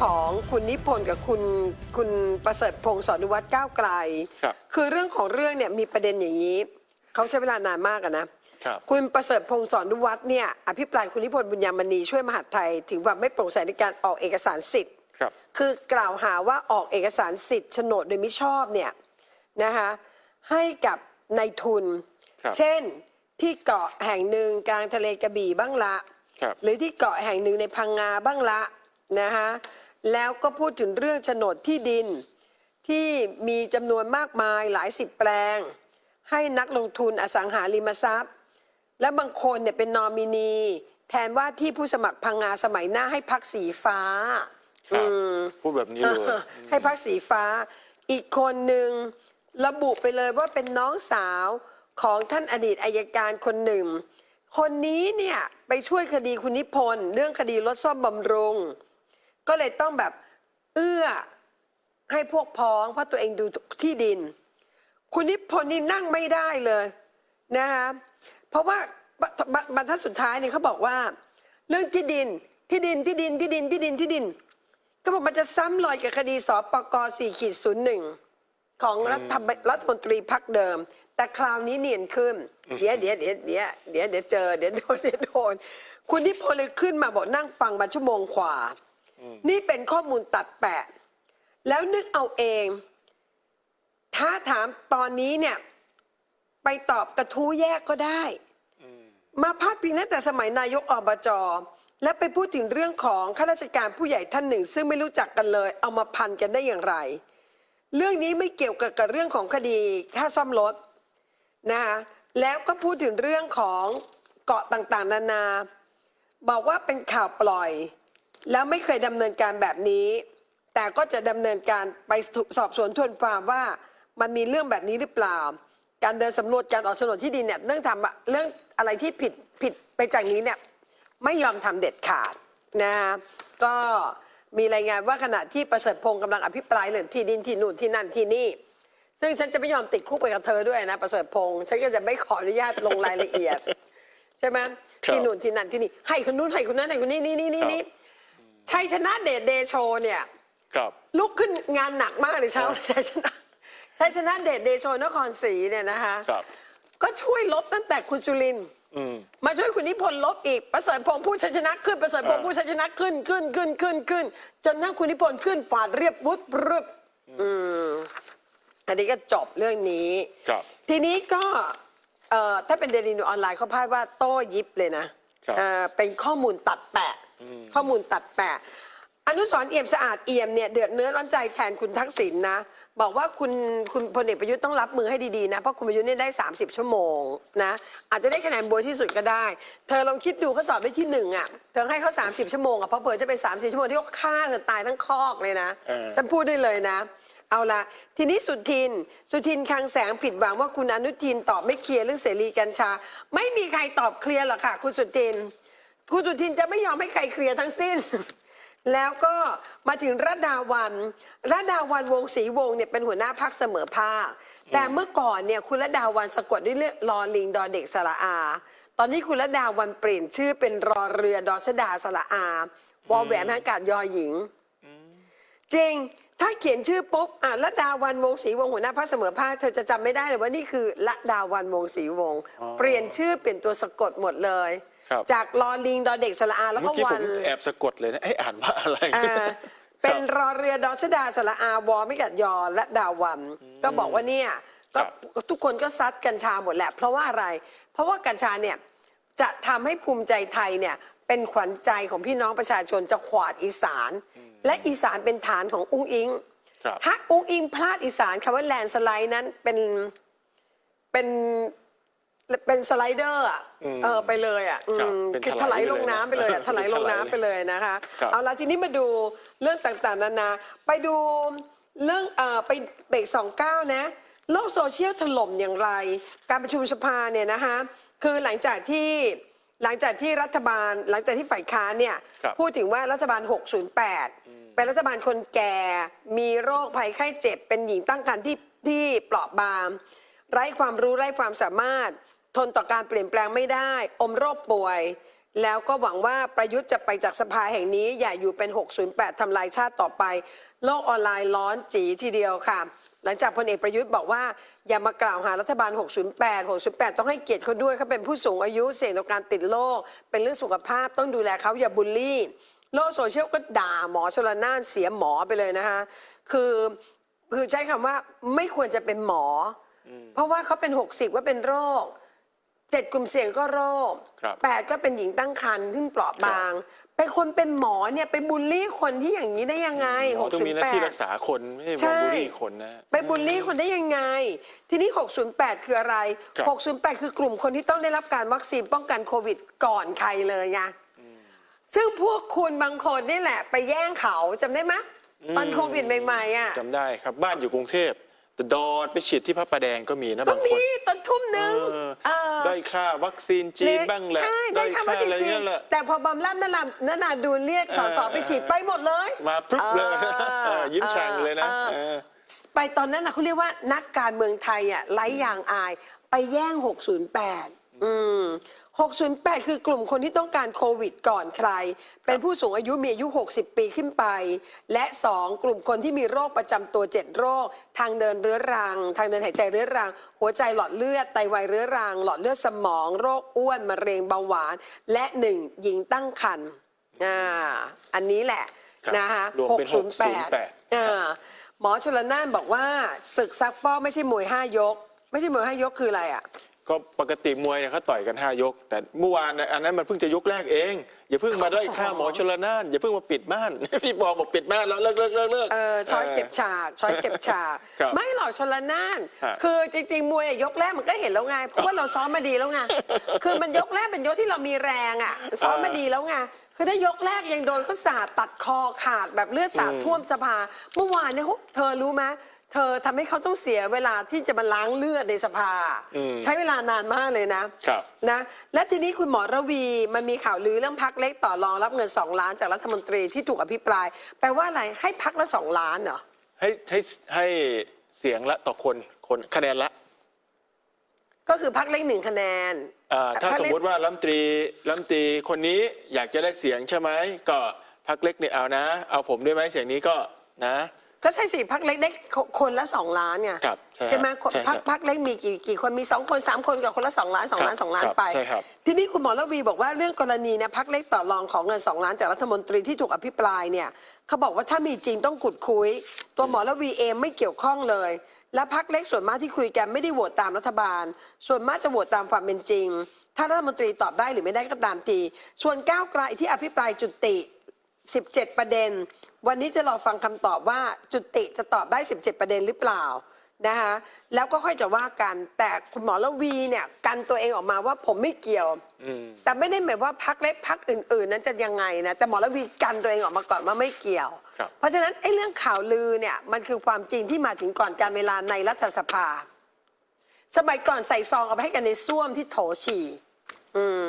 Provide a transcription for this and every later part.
ของคุณนิพนธ์กับคุณคุณประเสริฐพงศ์สอนนุวัฒน์ก้าวไกล ครับ คือเรื่องของเรื่องเนี่ยมีประเด็นอย่างนี้ เขาใช้เวลานานมากอะนะ ครับ คุณประเสริฐพงศ์สอนนุวัฒน์เนี่ยอภิปรายคุณนิพนธ์บุญญามณีช่วยมหาดไทย ถึงความไม่โปร่งใสในการออกเอกสารสิทธิ์ ครับ คือกล่าวหาว่าออกเอกสารสิทธิ์โฉนดโดยมิชอบเนี่ยนะคะให้กับนายทุน ครับเช่นที่เกาะแห่งหนึ่งกลางทะเลกระบี่บ้างละ ครับ หรือที่เกาะแห่งหนึ่งในพังงาบ้างละนะคะ แล้วก็พูดถึงเรื่องโฉนดที่ดิน ที่มีจำนวนมากมายหลายสิบแปลง ให้นักลงทุนอสังหาริมทรัพย์ และบางคนเนี่ยเป็นนอมินี แทนว่าที่ผู้สมัครพังงาสมัยหน้าให้พักสีฟ้าครับอืมพูดแบบนี้เลยให้พักสีฟ้า อีกคนหนึ่งระบุไปเลยว่าเป็นน้องสาวของท่านอดีตอายการคนหนึ่ง คนนี้เนี่ยไปช่วยคดีคุณนิพนธ์เรื่องคดีรถซ่อมบำรุง ก็เลยต้องแบบเอื้อให้พวกพ้อง เพราะตัวเองดูที่ดิน คุณนิพนธ์นี่นั่งไม่ได้เลยนะคะเพราะว่าบรรทัดสุดท้ายเนี่ยเขาบอกว่า เรื่องที่ดินที่ดินที่ดินที่ดินที่ดินที่ดิน ก็บอกมันจะซ้ำรอยกับคดีสปก4ขีดศูนย์หนึ่งของรัฐรัฐมนตรีพักเดิม แต่คราวนี้เนียนขึ้น เดี๋ยวเดี๋ยวเดี๋ยวเดี๋ยวเดี๋ยวเดี๋ยวเจอเดี๋ยวโดนเดี๋ยวโดนคุณนิพนธ์เลยขึ้นมาบอกนั่งฟังมาชั่วโมงกว่า นี่เป็นข้อมูลตัดแปะ แล้วนึกเอาเอง ถ้าถามตอนนี้เนี่ย ไปตอบกระทู้แยกก็ได้มาพาดพิงตั้งแต่สมัยนายกอบจและไปพูดถึงเรื่องของข้าราชการผู้ใหญ่ท่านหนึ่ง ซึ่งไม่รู้จักกันเลย เอามาพันกันได้อย่างไร เรื่องนี้ไม่เกี่ยวกับกับเรื่องของคดีค่าซ่อมรถนะคะแล้วก็พูดถึงเรื่องของเกาะต่างๆ นานา บอกว่าเป็นข่าวปล่อย แล้วไม่เคยดำเนินการแบบนี้ แต่ก็จะดำเนินการไปสอบสวนทวนความว่ามันมีเรื่องแบบนี้หรือเปล่า การเดินสำรวจการออกโฉนดที่ดินเนี่ยเรื่องทำอะเรื่องอะไรที่ผิดผิดไปจากนี้เนี่ยไม่ยอมทำเด็ดขาดนะฮะก็มีรายงานว่าขณะที่ประเสริฐพงศ์กำลังอภิปรายเรื่องที่ดินที่นู่นที่นั่นที่นี่ ซึ่งฉันจะไม่ยอมติดคุกไปกับเธอด้วยนะประเสริฐพงศ์ฉันก็จะไม่ขออนุญาตลงรายละเอียด ใช่ไหมครับที่นู่นที่นั่นที่นี่ให้คนนู้นให้คนนั้นให้คนนี้นี่นี่นี่นี่ ชัยชนะเดชเดโชเนี่ย ครับ ลุกขึ้นงานหนักมากเลยเช้าครับ ชัยชนะชัยชนะเดชเดโชนครศรีเนี่ยนะคะ ครับ ก็ช่วยลบตั้งแต่คุณสุรินทร์อืม มาช่วยคุณนิพนธ์ลบอีกประเสริฐพงษ์ผู้ชัยชนะขึ้นประเสริฐพงษ์อ่าผู้ชัยชนะขึ้นขึ้นขึ้นขึ้นขึ้น จนนั่งคุณนิพนธ์ขึ้นปาดเรียบวุบรึบอืมอันนี้ก็จบเรื่องนี้ ครับ ทีนี้ก็เอ่อถ้าเป็นเดลินออนไลน์เขาพาดว่าโต้ยิบเลยนะครับ เอ่อเป็นข้อมูลตัดแปะ ข้อมูลตัดแปะ อนุสรณ์เอี่ยมสะอาดเอี่ยมเนี่ยเดือดเนื้อร้อนใจแทนคุณทักษิณนะ บอกว่าคุณคุณพลเอกประยุทธ์ต้องรับมือให้ดีๆนะ เพราะคุณประยุทธ์เนี่ยได้ 30 ชั่วโมงนะอาจจะได้คะแนนบวยที่สุดก็ได้ เธอลองคิดดูเขาสอบได้ที่หนึ่งอะเธอให้เขา 30 ชั่วโมงอะเพราะเปิดจะเป็น30 ชั่วโมงที่เขาฆ่าเธอตายทั้งคอกเลยนะเออฉันพูดได้เลยนะเอาละทีนี้สุทิน สุทินคลังแสงผิดหวังว่าคุณอนุทินตอบไม่เคลียร์เรื่องเสรีกัญชา ไม่มีใครตอบเคลียร์หรอกค่ะ คุณสุทิน คุณสุทินจะไม่ยอมให้ใครเคลียร์ทั้งสิ้น แล้วก็มาถึงรัดดาวันรัดดาวันวงศรีวงศ์เนี่ยเป็นหัวหน้าพักเสมอภาค แต่เมื่อก่อนเนี่ยคุณรัดดาวันสะกดด้วยเรื่องรอลิงดอเด็กสระอา ตอนนี้คุณรัดดาวันเปลี่ยนชื่อเป็นรอเรือดอชดาสระอา วอแหวนอากาศยอหญิง จริงถ้าเขียนชื่อปุ๊บอะละดาวันวงศรีวงศ์หัวหน้าพรรคเสมอภาคเธอจะจำไม่ได้เลยว่านี่คือละดาวันวงศรีวงศ์อ๋อเปลี่ยนชื่อเปลี่ยนตัวสะกดหมดเลย ครับ จากลอลิงดอเด็กสระอาแล้วเมื่ก็อกี้ผวัมนแอบสะกดเลยนะเอ๊ะอ่านว่าอะไร อ่าเป็นรอเรือดอชดาสระอาวอไม่กัดยอและดาวัน ก็บอกว่าเนี่ยก็ครับทุกคนก็ซัดกัญชาหมดแหละ เพราะว่าอะไร เพราะว่ากัญชาเนี่ยจะทำให้ภูมิใจไทยเนี่ยเป็นขวัญใจของพี่น้องประชาชนจะขวาดอีสาน และอีสานเป็นฐานของอุ้งอิง ครับ ถ้าอุ้งอิงพลาดอีสานคำว่าแลนสไลด์นั้นเป็นเป็น เป็นสไลเดอร์อะอืมเออไปเลยอะอืครับมเป็นคือถถลาลายยไปลเลยงน้ำไปเลยอะนะถลายลงน้ำไปเลยนะคะ ครับเอาละทีนี้มาดูเรื่องต่างๆนานา ไปดูเรื่องเอ่อไปเบรกสองเก้านะโลกโซเชียลถล่มอย่างไร การประชุมสภาเนี่ยนะคะคือหลังจากที่หลังจากที่รัฐบาลหลังจากที่ฝ่ายค้านเนี่ยครับ พูดถึงว่ารัฐบาล 608 เป็นรัฐบาลคนแก่ มีโรคภัยไข้เจ็บ เป็นหญิงตั้งครรภ์ที่ที่เปราะบาง ไร้ความรู้ไร้ความสามารถ ทนต่อการเปลี่ยนแปลงไม่ได้ อมโรคป่วย แล้วก็หวังว่าประยุทธ์จะไปจากสภาแห่งนี้ อย่าอยู่เป็น 608 ทำลายชาติต่อไป โลกออนไลน์ร้อนจีทีเดียวค่ะ หลังจากพลเอกประยุทธ์บอกว่า อย่ามากล่าวหารัฐบาล 608 608 ต้องให้เกียรติเขาด้วยเขาเป็นผู้สูงอายุเสี่ยงต่อการติดโรคเป็นเรื่องสุขภาพต้องดูแลเขาอย่าบูลลี่ โลกโซเชียลก็ด่าหมอชลนานเสียหมอไปเลยนะคะคือคือใช้คำว่าไม่ควรจะเป็นหมออเพราะว่าเขาเป็น 60 ว่าเป็นโรค เจ็ดกลุ่มเสี่ยงก็โรคครับแปดก็เป็นหญิงตั้งครรภ์ซึ่งเปราะบาง ไปคนเป็นหมอเนี่ยไปบูลลี่คนที่อย่างนี้ได้ยังไงหมอต้องมีหน้าที่รัก608ษาคนไม่ใช่ใช่ มาบูลลี่คนนะ ไปบูลลี่คนได้ยังไง ทีนี้ 608 คืออะไร ครับ 608 คือกลุ่มคนที่ต้องได้รับการวัคซีนป้องกันโควิดก่อนใครเลยไงซึ่งพวกคุณบางคนนี่แหละ ไปแย่งเขาจำได้ไหมตอนโควิดใหม่ๆอะ จำได้ครับบ้านอยู่กรุงเทพ แต่ดอดไปฉีดที่พระประแดงก็มีนะก็บางคมีนตอนทุ่มหนึ่งเออเออได้ค่าวัคซีนจีนบ้างแหละใช่ได้ค่าวัคซีนอะไรจีนเงี้ยแหละ แต่พอบำราบนารานานาดูเรียกสสเออไปฉีดไปหมดเลย มาพรึบเลยเออเออยิ้มแฉ่งเลยนะเออเออ ไปตอนนั้นนะเขาเรียกว่านักการเมืองไทยอะไร้ยางอาย ไปแย่ง 608 อืม 608 คือกลุ่มคนที่ต้องการโควิดก่อนใคร เป็นผู้สูงอายุมีอายุ 60 ปีขึ้นไป และ 2 กลุ่มคนที่มีโรคประจำตัว 7 โรค ทางเดินเรื้อรัง ทางเดินหายใจเรื้อรัง หัวใจหลอดเลือดไตวายเรื้อรัง หลอดเลือดสมอง โรคอ้วนมะเร็งเบาหวาน และ 1 หญิงตั้งครรภ์อ่าอันนี้แหละครับนะคะรวมเป็น608เออหมอชลนานบอกว่าศึกซักฟอกไม่ใช่มวยห้ายก ไม่ใช่มวยห้ายกคืออะไรอะ ก็ปกติมวยเนี่ยเขาต่อยกันห้ายก แต่เมื่อวานเนี่ยอันนั้นมันเพิ่งจะยกแรกเอง อย่าเพิ่งมาได้ค่าหมอชลนานอย่าเพิ่งมาปิดม่าน พี่ปอบอกปิดม่านแล้วเลิกเลิกเลิกเลิก เออช้อยเก็บฉากช้อยเก็บฉากครับไม่หรอกชลนานฮะคือจริงๆ มวยอะยกแรกมันก็เห็นแล้วไง เพราะว่าเราซ้อมมาดีแล้วไง คือมันยกแรกเป็นยกที่เรามีแรงอะ ซ้อมมาดีแล้วไง คือถ้ายกแรกยังโดนเขาสาดตัดคอขาดแบบเลือดสาดท่วมสภาเมื่อวานเนี่ยเธอรู้ไหม เธอทำให้เขาต้องเสียเวลาที่จะมาล้างเลือดในสภา อืม ใช้เวลานานมากเลยนะ ครับ นะและทีนี้คุณหมอระวีมันมีข่าวลือเรื่องพักเล็กต่อรองรับเงิน 2 ล้านจากรัฐมนตรีที่ถูกอภิปราย แปลว่าอะไรให้พักละ 2 ล้านเหรอให้ให้ให้เสียงละต่อคนคนคะแนนละก็คือพักเล็กหนึ่งคะแนนอ่าถ้าพรรคสมเล็กมติว่ารัฐมนตรีรัฐมนตรีคนนี้อยากจะได้เสียงใช่ไหมก็พักเล็กเนี่ยเอานะ เอาผมด้วยไหมเสียงนี้ก็นะ ก็ใช่สิพักเล็กได้คนละ2ล้านไงครับใช่ใช่ไหมคนใช่ครับพักพักเล็กมีกี่กี่คนมี2คน3คนกับคนละ2ล้าน2ล้าน2ล้านครับไป ใช่ครับ ทีนี้คุณหมอระวีบอกว่าเรื่องกรณีเนี่ยพักเล็กต่อรองของเงิน2ล้านจากรัฐมนตรีที่ถูกอภิปรายเนี่ยเขาบอกว่าถ้ามีจริงต้องขุดคุย ตัวหมอระวีเองไม่เกี่ยวข้องเลย และพักเล็กส่วนมากที่คุยกันไม่ได้โหวตตามรัฐบาล ส่วนมากจะโหวตตามความเป็นจริง ถ้ารัฐมนตรีตอบได้หรือไม่ได้ก็ตามทีส่วนก้าวไกลที่อภิปรายจุติ 17 ประเด็น วันนี้จะรอฟังคำตอบว่าจุติจะตอบได้ 17 ประเด็นหรือเปล่านะคะแล้วก็ค่อยจะว่ากันแต่คุณหมอละวีเนี่ยกันตัวเองออกมาว่าผมไม่เกี่ยวอืมแต่ไม่ได้หมายว่าพักเล็กพักอื่น ๆ นั้นจะยังไงนะแต่หมอละวีกันตัวเองออกมาก่อนว่าไม่เกี่ยวครับเพราะฉะนั้นไอ้เรื่องข่าวลือเนี่ยมันคือความจริงที่มาถึงก่อนการเวลาในรัฐสภา สมัยก่อนใส่ซองเอาไปให้กันในส้วมที่โถฉี่อืม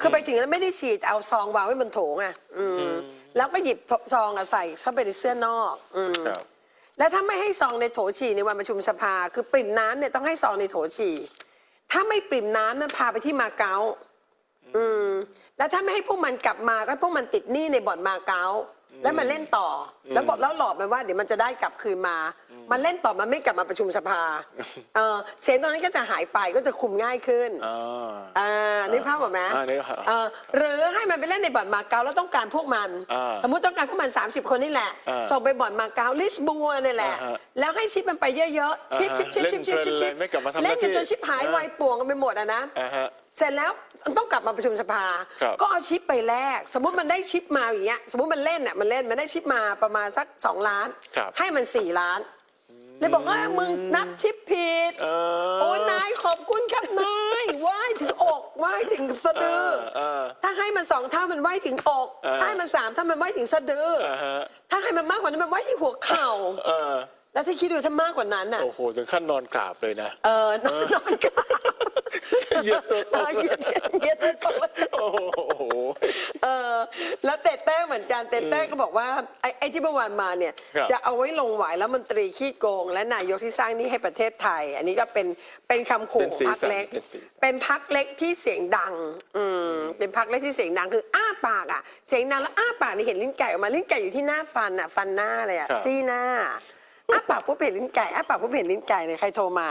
คือไปถึงแล้วไม่ได้ฉีดเอาซองวางไว้บนโถไงอืม แล้วก็หยิบซองอะใส่เข้าไปในเสื้อนอก อืมครับ แล้วถ้าไม่ให้ซองในโถฉี่ในวันประชุมสภา คือปริ่มน้ำเนี่ยต้องให้ซองในโถฉี่ถ้าไม่ปริ่มน้ำนั้นพาไปที่มาเก๊าอืม แล้วถ้าไม่ให้พวกมันกลับมาก็ให้พวกมันติดหนี้ในบ่อนมาเก๊าแล้วมันเล่นต่ออแล้วบอกแล้วหลอกมันว่าเดี๋ยวมันจะได้กลับคืนมา มันเล่นต่อมันไม่กลับมาประชุมสภาเออเสียงตอนนั้นก็จะหายไปก็จะคุมง่ายขึ้นอ่าอ่านึกภาพออกไหมอ่านึกภาพเออหรือให้มันไปเล่นในบ่อนมาเก๊าแล้วต้องการพวกมัน อ่าสมมุติต้องการพวกมัน 30 คนนี่แหละ อ่าส่งไปบ่อนมาเก๊าลิสบัวนี่แหละ อ่าฮะแล้วให้ชิปมันไปเยอะๆชิปชิปชิปชิปชิปชิปชิปเล่นเพลินเลยไม่กลับมาทำหน้าที่เล่นกันจนชิปหายอ่าไวายป่วงกันไปหมดอะนะ อ่าฮะ เสร็จแล้วมันต้องกลับมาประชุมสภา ครับก็เอาชิปไปแลกสมมุติมันได้ชิปมาอย่างเงี้ยสมมุติมันเล่นอะมันเล่นมันได้ชิปมาประมาณสัก 2 ล้าน ครับให้มัน 4 ล้าน เลยบอกว่ามึงนับชิปผิด เออ โอ้นายขอบคุณครับนายไหว้ถึงอกไหว้ถึงสะดือ เออ ถ้าให้มันสองเท่ามันไหว้ถึงอกเออ ถ้าให้มันสามเท่ามันไหว้ถึงสะดืออ่าฮะถ้าให้มันมากกว่านั้นมันไหว้ที่หัวเข่า เออแล้วถ้าคิดดูถ้ามากกว่านั้นอะ โอ้โหถึงขั้นนอนกราบเลยนะ เออนอนนอนกัน เหยียดตัวตเออเหยียดเหยียดตัวตนโอ้โห เออแล้วเต้เต้เหมือนกันเต้เต้ก็บอกว่าไอ้ไอ้ที่เมื่อวานมาเนี่ยครับ จะเอาไว้ลงหวายแล้วมนตรีขี้โกง และนายกที่สร้างหนี้ให้ประเทศไทย อันนี้ก็เป็นเป็นคำขู่เป็นสีพักสันเล็กเป็นสีสันเป็นพักเล็กที่เสียงดัง อืม เป็นพักแรกที่เสียงดังคืออ้าปากอะ เสียงดังแล้วอ้าปากนี่เห็นลิ้นไก่ออกมา ลิ้นไก่อยู่ที่หน้าฟันอะ ฟันหน้าเลยอะ ครับ ซี่หน้า อ้าปากปุ๊บเห็นลิ้นไก่ อ้าปากปุ๊บเห็นลิ้นไก่เลยใครโทรมา